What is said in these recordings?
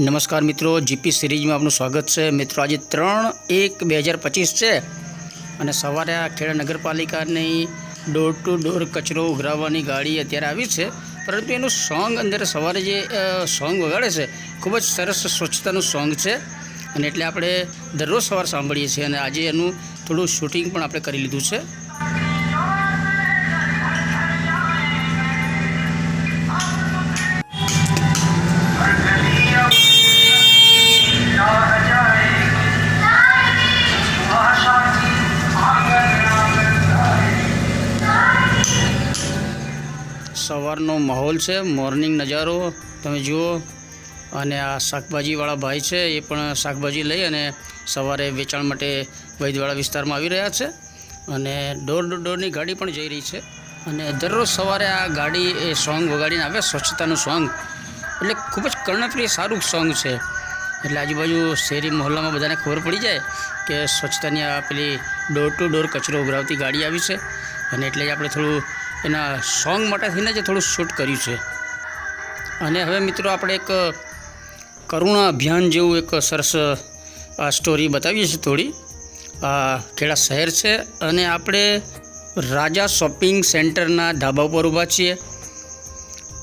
નમસ્કાર મિત્રો, જીપી સિરીઝમાં આપનું સ્વાગત છે. મિત્રો, આજે ત્રણ એક બે હજાર પચીસ છે અને સવારે આ ખેડા નગરપાલિકાની ડોર ટુ ડોર કચરો ઉઘરાવવાની ગાડી અત્યારે આવી છે. પરંતુ એનું સોંગ અંદર સવારે જે સોંગ વગાડે છે, ખૂબ જ સરસ સ્વચ્છતાનું સોંગ છે. અને એટલે આપણે દરરોજ સવાર સાંભળીએ છીએ અને આજે એનું થોડું શૂટિંગ પણ આપણે કરી લીધું છે. માહોલ છે મોર્નિંગ નજારો, તમે જુઓ. અને આ શાકભાજીવાળા ભાઈ છે, એ પણ શાકભાજી લઈ અને સવારે વેચાણ માટે વૈદવાળા વિસ્તારમાં આવી રહ્યા છે. અને ડોર ટુ ડોરની ગાડી પણ જઈ રહી છે. અને દરરોજ સવારે આ ગાડી એ સોંગ વગાડીને આવે સ્વચ્છતાનું સોંગ. એટલે ખૂબ જ કર્ણપ્રિય, સારું સોંગ છે. એટલે આજુબાજુ શેરી મહોલ્લામાં બધાને ખબર પડી જાય કે સ્વચ્છતાની આ પેલી ડોર ટુ ડોર કચરો ઉઘરાવતી ગાડી આવી છે. અને એટલે જ આપણે થોડું એના સોંગ માટે થઈને જ થોડું શૂટ કર્યું છે. અને હવે મિત્રો આપણે એક કરુણા અભિયાન જેવું એક સરસ સ્ટોરી બતાવીએ છીએ થોડી. ખેડા શહેર છે અને આપણે રાજા શોપિંગ સેન્ટરના ધાબા ઉપર ઊભા છીએ.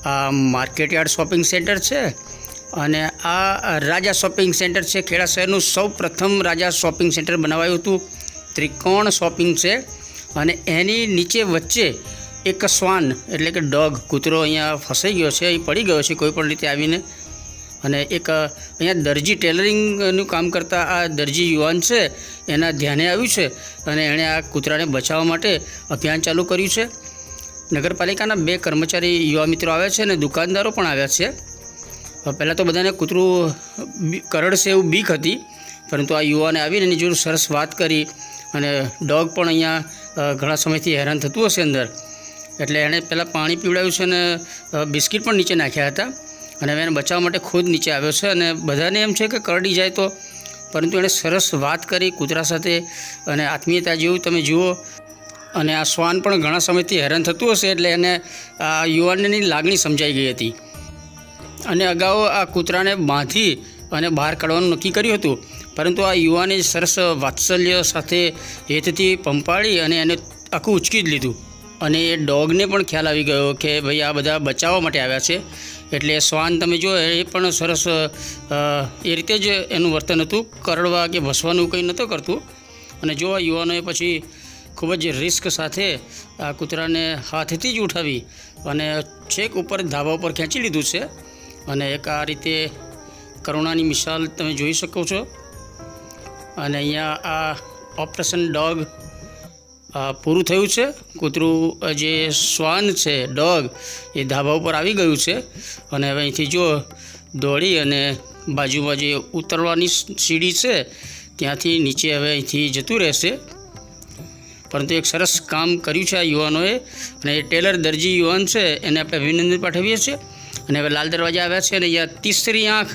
આ માર્કેટ યાર્ડ શોપિંગ સેન્ટર છે અને આ રાજા શોપિંગ સેન્ટર છે. ખેડા શહેરનું સૌ પ્રથમ રાજા શોપિંગ સેન્ટર બનાવાયું હતું. ત્રિકોણ શોપિંગ છે અને એની નીચે વચ્ચે એક શ્વાન, એટલે કે ડોગ, કૂતરો અહીંયા ફસાઈ ગયો છે, અહીં પડી ગયો છે કોઈ પણ રીતે આવીને. અને એક, અહીંયા દરજી ટેલરિંગનું કામ કરતા આ દરજી યુવાન છે, એના ધ્યાને આવ્યું છે અને એણે આ કૂતરાને બચાવવા માટે અભિયાન ચાલુ કર્યું છે. નગરપાલિકાના બે કર્મચારી યુવા મિત્રો આવ્યા છે અને દુકાનદારો પણ આવ્યા છે. પહેલાં તો બધાને કૂતરું કરડશે એવું બીક હતી, પરંતુ આ યુવાને આવીને એની જોડે સરસ વાત કરી અને ડોગ પણ અહીંયા ઘણા સમયથી હેરાન થતું હશે અંદર. એટલે એણે પહેલાં પાણી પીવડાવ્યું છે અને બિસ્કિટ પણ નીચે નાખ્યા હતા. અને હવે એને બચાવવા માટે ખુદ નીચે આવ્યો છે અને બધાને એમ છે કે કરડી જાય તો. પરંતુ એણે સરસ વાત કરી કૂતરા સાથે અને આત્મીયતા જેવું તમે જુઓ. અને આ શ્વાન પણ ઘણા સમયથી હેરાન થતું હશે એટલે એને આ યુવાનની લાગણી સમજાઈ ગઈ હતી. અને અગાઉ આ કૂતરાને બાંધી અને બહાર કાઢવાનું નક્કી કર્યું હતું. પરંતુ આ યુવાને સરસ વાત્સલ્ય સાથે હેતથી પંપાળી અને એને આખું ઉચકી જ લીધું. અને એ ડોગને પણ ખ્યાલ આવી ગયો કે ભાઈ આ બધા બચાવવા માટે આવ્યા છે. એટલે શ્વાન તમે જો એ પણ સરસ એ રીતે જ એનું વર્તન હતું. કરડવા કે ભસવાનું કંઈ નહોતું કરતું. અને જો આ યુવાનોએ પછી ખૂબ જ રિસ્ક સાથે આ કૂતરાને હાથથી જ ઉઠાવી અને છેક ઉપર ધાબા ઉપર ખેંચી લીધું છે. અને એક આ રીતે કરુણાની મિસાલ તમે જોઈ શકો છો. અને અહીંયા આ ઓપરેશન ડોગ પૂરું થયું છે. કૂતરું જે શ્વાન છે, ડોગ, એ ધાબા ઉપર આવી ગયું છે. અને હવે અહીંથી જો દોડી અને બાજુમાં જે ઉતરવાની સીડી છે, ત્યાંથી નીચે હવે અહીંથી જતું રહેશે. પરંતુ એક સરસ કામ કર્યું છે આ યુવાનોએ. અને એ ટેલર દરજી યુવાન છે, એને આપણે અભિનંદન પાઠવીએ છીએ. અને હવે લાલ દરવાજા આવ્યા છે અને અહીંયા તીસરી આંખ,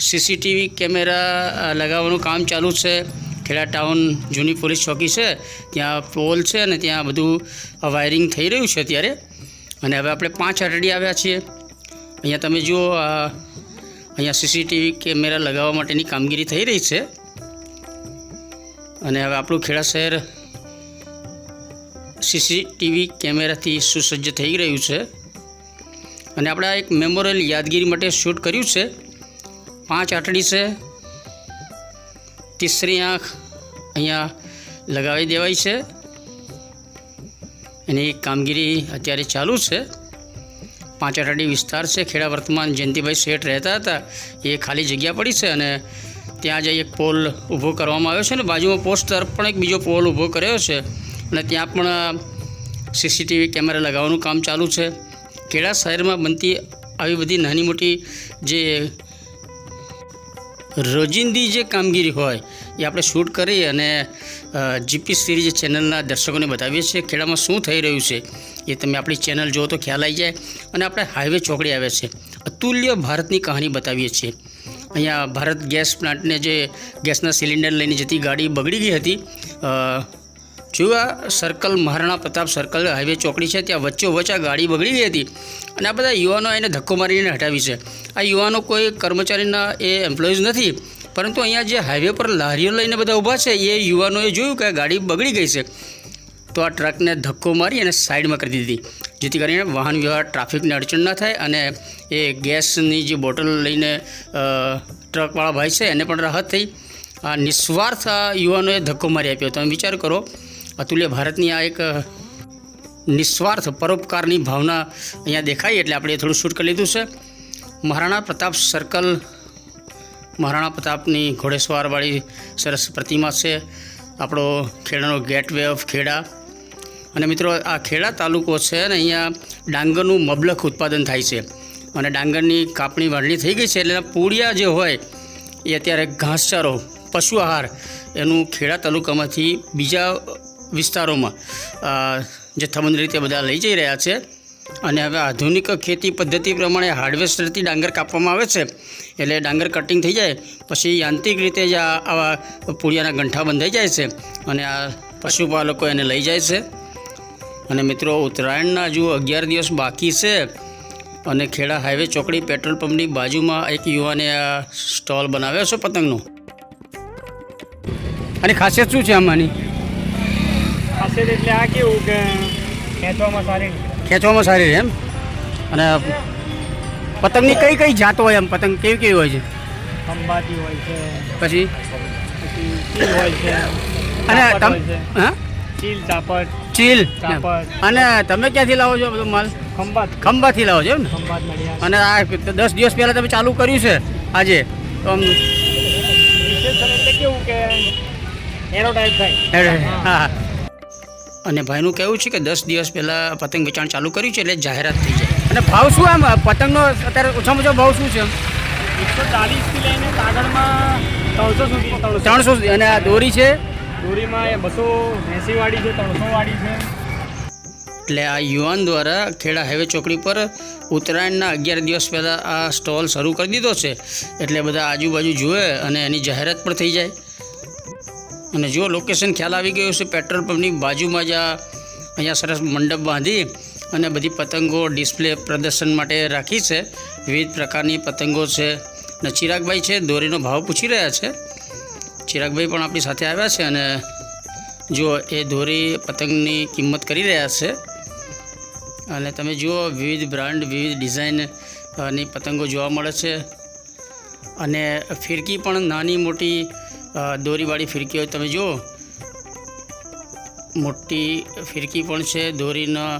સીસીટીવી કેમેરા લગાવવાનું કામ ચાલુ છે. ખેડા ટાઉન જૂની પોલીસ ચોકી છે, ત્યાં પોલ છે અને ત્યાં બધું વાયરિંગ થઈ રહ્યું છે અત્યારે. અને હવે આપણે પાંચ આટડી આવ્યા છીએ. અહીંયા તમે જુઓ અહીંયા સીસીટીવી કેમેરા લગાવવા માટેની કામગીરી થઈ રહી છે. અને હવે આપણું ખેડા શહેર સીસીટીવી કેમેરાથી સુસજ્જ થઈ રહ્યું છે. અને આપણે એક મેમોરિયલ યાદગીરી માટે શૂટ કર્યું છે. પાંચ આટડી છે. તીસરી આંખ અહીંયા લગાવી દેવાઈ છે. એની કામગીરી અત્યારે ચાલુ છે. પાંચ આટડી વિસ્તાર છે. ખેડા વર્તમાન જયંતિભાઈ શેઠ રહેતા હતા. એ ખાલી જગ્યા પડી છે અને ત્યાં જઈ એક પોલ ઊભો કરવામાં આવ્યો છે ને બાજુમાં પોસ્ટ તરફ પણ એક બીજો પોલ ઊભો કર્યો છે. અને ત્યાં પણ સીસીટીવી કેમેરા લગાવવાનું કામ ચાલુ છે. ખેડા શહેરમાં બનતી આવી બધી નાની મોટી જે રોજિંદી જે કામગીરી હોય એ આપણે શૂટ કરી અને જીપી સિરીઝ ચેનલના દર્શકોને બતાવીએ છીએ ખેડામાં શું થઈ રહ્યું છે એ તમે આપણી ચેનલ જુઓ તો ખ્યાલ આવી જાય અને આપણે હાઈવે ચોકડી આવે છે. અતુલ્ય ભારતની કહાણી બતાવીએ છીએ. અહીંયા ભારત ગેસ પ્લાન્ટને જે ગેસના સિલિન્ડર લઈને જતી ગાડી બગડી ગઈ હતી. અ, circle Maharana Pratap circle highway ચોકડી છે ત્યાં વચ્ચોવચ્ચ આ ગાડી બગડી ગઈ હતી અને આ બધા યુવાનો એને ધક્કો મારીને હટાવી છે. આ યુવાનો કોઈ કર્મચારીના એ એમ્પ્લોઈઝ નથી. પરંતુ અહીંયા જે હાઈવે પર લારીઓ લઈને બધા ઊભા છે, એ યુવાનોએ જોયું કે ગાડી બગડી ગઈ છે. તો આ ટ્રકને ધક્કો મારી અને સાઈડમાં કરી દીધી. જેથી કરીને વાહન વ્યવહાર, ટ્રાફિકને અડચણ ના થાય અને એ ગેસની જે બોટલ લઈને ટ્રકવાળા ભાઈ છે, એને પણ રાહત થઈ. આ નિસ્વાર્થ આ યુવાનોએ ધક્કો મારી આપ્યો. તમે વિચાર કરો, અતુલ્ય ભારતની આ એક નિસ્વાર્થ પરોપકારની ભાવના અહીંયા દેખાઈ એટલે આપણે થોડું શૂટ કરી લીધું છે. મહારાણા પ્રતાપ સર્કલ મહારાણા પ્રતાપની ઘોડેસવારવાળી સરસ પ્રતિમા છે. આપણો ખેડાનો ગેટ વે ઓફ ખેડા. અને મિત્રો, આ ખેડા તાલુકો છે અને અહીંયા ડાંગરનું મબલખ ઉત્પાદન થાય છે. અને ડાંગરની કાપણી વાળણી થઈ ગઈ છે એટલે પૂળિયા જે હોય, એ અત્યારે ઘાસચારો, પશુ આહાર એનું ખેડા તાલુકામાંથી બીજા વિસ્તારોમાં જથ્થાબંધ રીતે બધા લઈ જઈ રહ્યા છે. અને હવે આધુનિક ખેતી પદ્ધતિ પ્રમાણે હાર્વેસ્ટરથી ડાંગર કાપવામાં આવે છે. એટલે ડાંગર કટિંગ થઈ જાય, પછી યાંત્રિક રીતે જ આવા પૂળિયાના ગંઠા બંધાઈ જાય છે અને આ પશુપાલકો એને લઈ જાય છે. અને મિત્રો, ઉત્તરાયણના હજુ અગિયાર દિવસ બાકી છે અને ખેડા હાઈવે ચોકડી પેટ્રોલ પંપની બાજુમાં એક યુવાને આ સ્ટોલ બનાવ્યો છે પતંગનો. અને ખાસિયત શું છે આમાંની? ખાસિયત એટલે આ કેવું કે ખેંચવામાં સારી ખેંચવામાં સારી રહે એમ. અને પતંગની કઈ કઈ જાતો હોય એમ? પતંગ કેવી કેવી હોય છે? ખંભાતી હોય છે. પછી? હોય છે. અને તમ હા? ચીલ ચાપટ. ચીલ. અને તમે ક્યાંથી લાવો છો બધો માલ? ખંભાત. ખંભાથી લાવો છો એમ ને? અને આ દસ દિવસ પહેલાં તમે ચાલુ કર્યું છે આજે? તો આમ કેવું કે એરો ટાઈપ થાય હા હા. અને ભાઈનું કહેવું છે કે દસ દિવસ પહેલાં પતંગ વેચાણ ચાલુ કર્યું છે એટલે જાહેરાત થઈ જાય. અને ભાવ શું આમ? પતંગનો અત્યારે ઓછામાં ઓછો ભાવ શું છે? એકસો ચાલીસથી લઈને કાગળમાં ત્રણસો સુધી ત્રણસો. ત્રણસો સુધી. અને આ દોરી છે? દોરીમાં એ બસો એંસી વાળી છે ત્રણસો વાળી છે. એટલે આ યુવાન દ્વારા ખેડા હાઈવે ચોકડી પર ઉત્તરાયણના અગિયાર દિવસ પહેલાં આ સ્ટોલ શરૂ કરી દીધો છે. એટલે બધા આજુબાજુ જુએ અને એની જાહેરાત પણ થઈ જાય. અને જો લોકેશન ખ્યાલ આવી ગયું છે પેટ્રોલ પંપની બાજુમાં જ અહીંયા સરસ મંડપ બાંધી અને બધી પતંગો ડિસ્પ્લે પ્રદર્શન માટે રાખી છે. વિવિધ પ્રકારની પતંગો છે અને ચિરાગભાઈ છે, દોરીનો ભાવ પૂછી રહ્યા છે. ચિરાગભાઈ પણ આપણી સાથે આવ્યા છે અને જો એ દોરી પતંગની કિંમત કરી રહ્યા છે. અને તમે જુઓ વિવિધ બ્રાન્ડ, વિવિધ ડિઝાઇનની પતંગો જોવા મળે છે. અને ફિરકી પણ નાની મોટી દોરીવાળી ફિરકીઓ તમે જુઓ. મોટી ફિરકી પણ છે દોરીના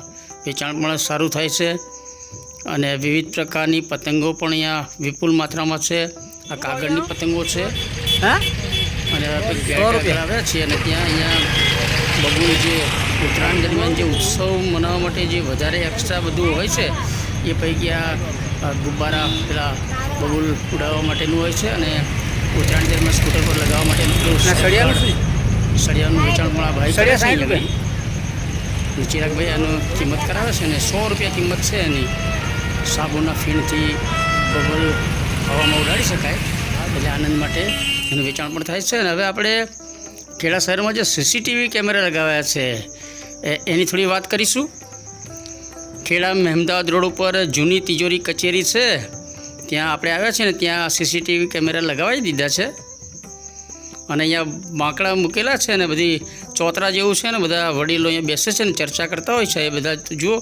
વેચાણ પણ સારું થાય છે. અને વિવિધ પ્રકારની પતંગો પણ અહીંયા વિપુલ માત્રામાં છે. આ કાગળની પતંગો છે. હા? અને આવે છે અને ત્યાં અહીંયા બગુલ જે ઉત્તરાયણ દરમિયાન જે ઉત્સવ મનાવવા માટે જે વધારે એક્સ્ટ્રા બધું હોય છે એ પૈકી આ આ ગુબ્બારા પેલા બબુલ ઉડાવવા માટેનું હોય છે. અને ઉત્તરાયણ દરમિયાન સ્કૂટર પર લગાવવા માટે સળિયાનું વેચાણ પણ આ ભાઈ કરે સળિયા છે. ચિરાગભાઈ આનું કિંમત કરાવે છે ને સો રૂપિયા કિંમત છે એની. સાબુના ફીણથી બબલ હવામાં ઉડાડી શકાય. એટલે આનંદ માટે એનું વેચાણ પણ થાય છે. અને હવે આપણે ખેડા શહેરમાં જે સીસીટીવી કેમેરા લગાવ્યા છે એ- એની થોડી વાત કરીશું. ખેડા મહેમદાવાદ રોડ ઉપર જૂની તિજોરી કચેરી છે. ત્યાં આપણે આવ્યા છે ને, ત્યાં સીસીટીવી કેમેરા લગાવી દીધા છે. અને અહીંયા બાંકડા મૂકેલા છે ને, બધી ચોતરા જેવું છે ને, બધા વડીલો અહીંયા બેસે છે ને, ચર્ચા કરતા હોય છે, એ બધા જુઓ.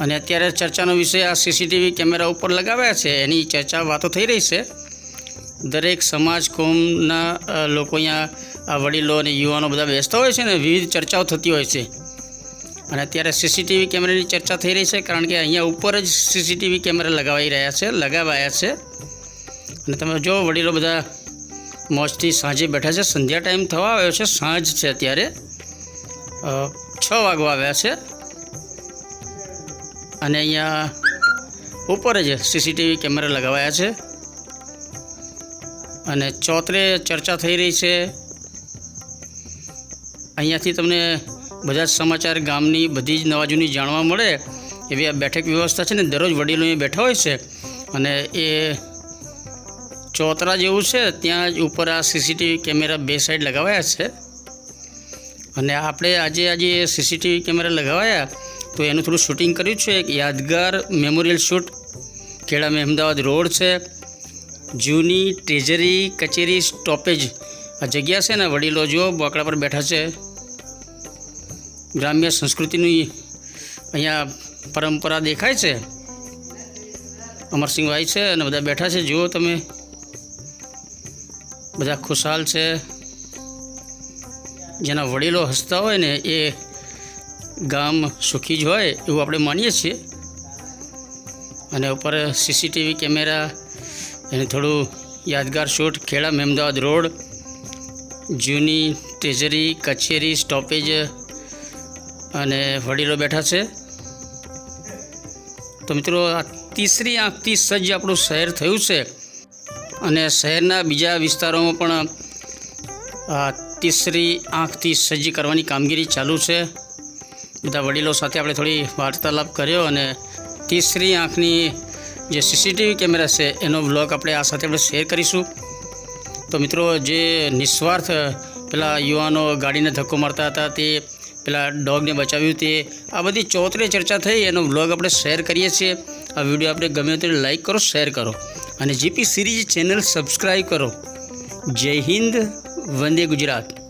અને અત્યારે ચર્ચાનો વિષય આ સીસીટીવી કેમેરા ઉપર લગાવ્યા છે, એની ચર્ચા વાતો થઈ રહી છે. દરેક સમાજ, કોમના લોકો અહીંયા આ વડીલો અને યુવાનો બધા બેસતા હોય છે ને, વિવિધ ચર્ચાઓ થતી હોય છે. અને અત્યારે સીસીટીવી કેમેરાની ચર્ચા થઈ રહી છે, કારણ કે અહીંયા ઉપર જ સીસીટીવી કેમેરા લગાવાઈ રહ્યા છે, લગાવાયા છે. અને તમે જો વડીલો બધા મોજથી સાંજે બેઠા છે, સંધ્યા ટાઈમ થવા આવ્યો છે, સાંજ છે અત્યારે. છ વાગવા આવ્યા છે. અને અહીંયા ઉપર જ સીસીટીવી કેમેરા લગાવાયા છે. અને ચોતરે ચર્ચા થઈ રહી છે. અહીંયાથી તમને બધા જ સમાચાર ગામની બધી જ નવા જૂની જાણવા મળે એવી આ બેઠક વ્યવસ્થા છે ને દરરોજ વડીલો અહીં બેઠા હોય છે અને એ ચોતરા જેવું છે ત્યાં જ ઉપર આ સીસીટીવી કેમેરા બે સાઈડ લગાવાયા છે અને આપણે આજે આજે સીસીટીવી કેમેરા લગાવાયા તો એનું થોડું શૂટિંગ કર્યું છે, એક યાદગાર મેમોરિયલ શૂટ. ખેડામાં અમદાવાદ રોડ છે, જૂની ટ્રેઝરી કચેરી સ્ટોપેજ. આ જગ્યા છે ને વડીલો જુઓ બોકડા પર બેઠા છે. ગ્રામ્ય સંસ્કૃતિની અહીંયા પરંપરા દેખાય છે. અમરસિંહભાઈ છે અને બધા બેઠા છે. જુઓ તમે. બધા ખુશાલ છે. જેના વડીલો હસતા હોય ને એ ગામ સુખી જ હોય એવું આપણે માનીએ છીએ. અને ઉપર સીસીટીવી કેમેરા એને થોડું યાદગાર શૂટ ખેડા મહેમદાવાદ રોડ. જૂની ટ્રેઝરી, કચેરી, સ્ટોપેજ અને વડીલો બેઠા છે. તો મિત્રો, આ તીસરી આંખથી સજ્જ આપણું શહેર થયું છે. અને શહેરના બીજા વિસ્તારોમાં પણ આ તીસરી આંખથી સજ્જ કરવાની કામગીરી ચાલુ છે. બધા વડીલો સાથે આપણે થોડી વાર્તાલાપ કર્યો અને તીસરી આંખની જે સીસીટીવી કેમેરા છે, એનો બ્લોગ આપણે આ સાથે આપણે શેર કરીશું. તો મિત્રો, જે નિસ્વાર્થ પેલા યુવાનો ગાડીને ધક્કો મારતા હતા, તે પેલા ડોગને બચાવ્યું તે. આ બધી ચોતરે ચર્ચા થઈ, એનો બ્લોગ આપણે શેર કરીએ છીએ. આ વીડિયો આપણે ગમે તે લાઈક કરો શેર કરો. અને જીપી સિરીઝ ચેનલ સબસ્ક્રાઈબ કરો. જય હિન્દ, વંદે ગુજરાત.